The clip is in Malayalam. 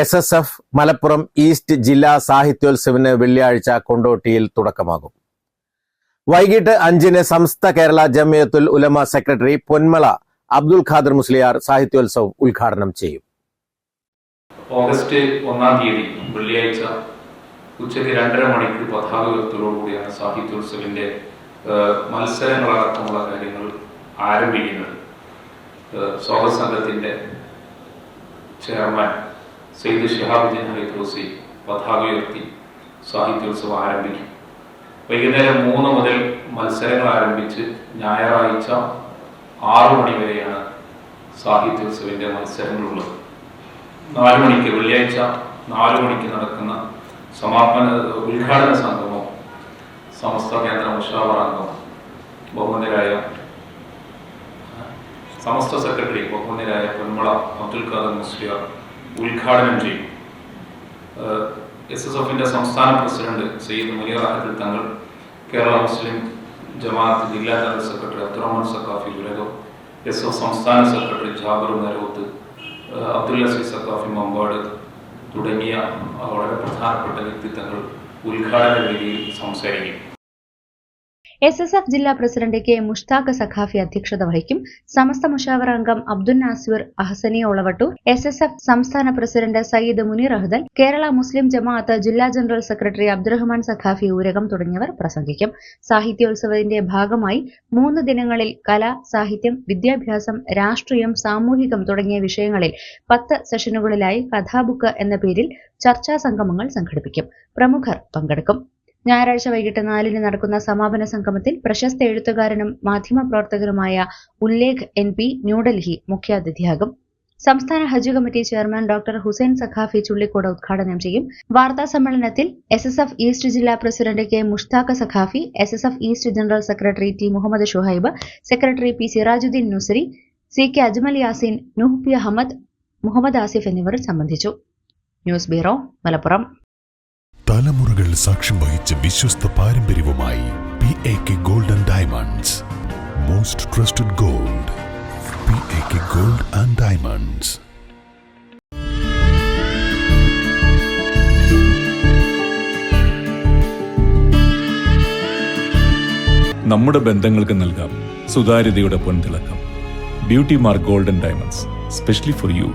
S S F Malappuram east ജില്ലാ സാഹിത്യോത്സവിന് വെള്ളിയാഴ്ച കൊണ്ടോട്ടിയിൽ തുടക്കമാകും. വൈകിട്ട് അഞ്ചിന് സംസ്ഥ കേരള ജമിയത്തുൽ ഉലമ സെക്രട്ടറി പൊന്മള അബ്ദുൽ ഖാദർ മുസ്ലിയാർ സാഹിത്യോത്സവം ഉദ്ഘാടനം ചെയ്യും. ഓഗസ്റ്റ് ഒന്നാം തീയതി വെള്ളിയാഴ്ച ഉച്ചയ്ക്ക് രണ്ടര മണിക്ക് പതാക ഉയർത്തലോടുകൂടിയാണ് സാഹിത്യോത്സവിന്റെ മത്സരങ്ങളടക്കമുള്ള കാര്യങ്ങൾ ആരംഭിക്കുന്നത്. സ്വാഗത സംഘത്തിന്റെ ചെയർമാൻ സെയ്ദ് ഷിഹാബുദ്ദീൻ ഹൈദ്രോസി പതാക ഉയർത്തി സാഹിത്യോത്സവം ആരംഭിക്കും. വൈകുന്നേരം മൂന്ന് മുതൽ മത്സരങ്ങൾ ആരംഭിച്ച് ഞായറാഴ്ച ആറു മണി വരെയാണ് സാഹിത്യോത്സവിന്റെ മത്സരങ്ങളുള്ളത്. നാല് മണിക്ക് വെള്ളിയാഴ്ച നാല് മണിക്ക് നടക്കുന്ന സമാപന ഉദ്ഘാടന സംഗമം സമസ്ത കേന്ദ്ര മുഷാവറാംഗം ബഹുമതിരായ സമസ്ത സെക്രട്ടറി ബഹുമതിരായ പൊന്മള അബ്ദുൽ ഖാദർ മുസ്ലിയാർ ഉദ്ഘാടനം ചെയ്യും. എസ് എസ് എഫിന്റെ സംസ്ഥാന പ്രസിഡന്റ് സയ്യിദ് മുനീർ അഹദൽ തങ്ങൾ കേരള മുസ്ലിം ജമാഅത്ത് ജില്ലാ general secretary Abdurahman Saqafi Ulakam S F സംസ്ഥാന സെക്രട്ടറി ജാബർ നരോത്ത് അബ്ദുൽ അസീസ് സക്കാഫി മമ്പാട് തുടങ്ങിയ വളരെ പ്രധാനപ്പെട്ട വ്യക്തിത്വങ്ങൾ ഉദ്ഘാടന വേദിയിൽ സംസാരിക്കും. എസ് എസ് എഫ് ജില്ലാ പ്രസിഡന്റ് കെ മുഷ്താഖ് സഖാഫി അധ്യക്ഷത വഹിക്കും. സമസ്ത മുഷാവർ അംഗം Abdul Nasir Ahsani Olavattoor S S F സംസ്ഥാന പ്രസിഡന്റ് സയ്യിദ് മുനീർ അഹ്ദൽ കേരള മുസ്ലിം ജമാഅത്ത് ജില്ലാ ജനറൽ സെക്രട്ടറി അബ്ദുറഹ്മാൻ സഖാഫി ഊരകം തുടങ്ങിയവർ പ്രസംഗിക്കും. സാഹിത്യോത്സവത്തിന്റെ ഭാഗമായി മൂന്ന് ദിനങ്ങളിൽ കല സാഹിത്യം വിദ്യാഭ്യാസം രാഷ്ട്രീയം സാമൂഹികം തുടങ്ങിയ വിഷയങ്ങളിൽ പത്ത് സെഷനുകളിലായി കഥാബുക്ക് എന്ന പേരിൽ ചർച്ചാ സംഗമങ്ങൾ സംഘടിപ്പിക്കും. പ്രമുഖർ പങ്കെടുക്കും. ഞായറാഴ്ച വൈകിട്ട് നാലിന് നടക്കുന്ന സമാപന സംഗമത്തിൽ പ്രശസ്ത എഴുത്തുകാരനും മാധ്യമപ്രവർത്തകരുമായ ഉല്ലേഖ് എൻ പി ന്യൂഡൽഹി മുഖ്യാതിഥിയാകും. സംസ്ഥാന ഹജ്ജ് committee chairman doctor Hussain Saqafi Chullikode ഉദ്ഘാടനം ചെയ്യും. വാർത്താ സമ്മേളനത്തിൽ എസ് എസ് എഫ് ഈസ്റ്റ് ജില്ലാ president K Mushtaq Saqafi S S F east general secretary T Muhammad Shuhaib secretary P Sirajuddin Nusari C K Ajmal Yasin Nuh P Ahmed Muhammad Asif എന്നിവർ സംബന്ധിച്ചു. News bureau Malappuram. തലമുറകൾ സാക്ഷ്യം വഹിച്ച വിശ്വസ്ത പാരമ്പര്യവുമായി P A K gold and diamonds most trusted gold P A K gold and diamonds നമ്മുടെ ബന്ധങ്ങൾക്ക് നൽകാം. സുതാര്യതയുടെ പൊൻതിളക്കം. Beauty mark golden diamonds specially for you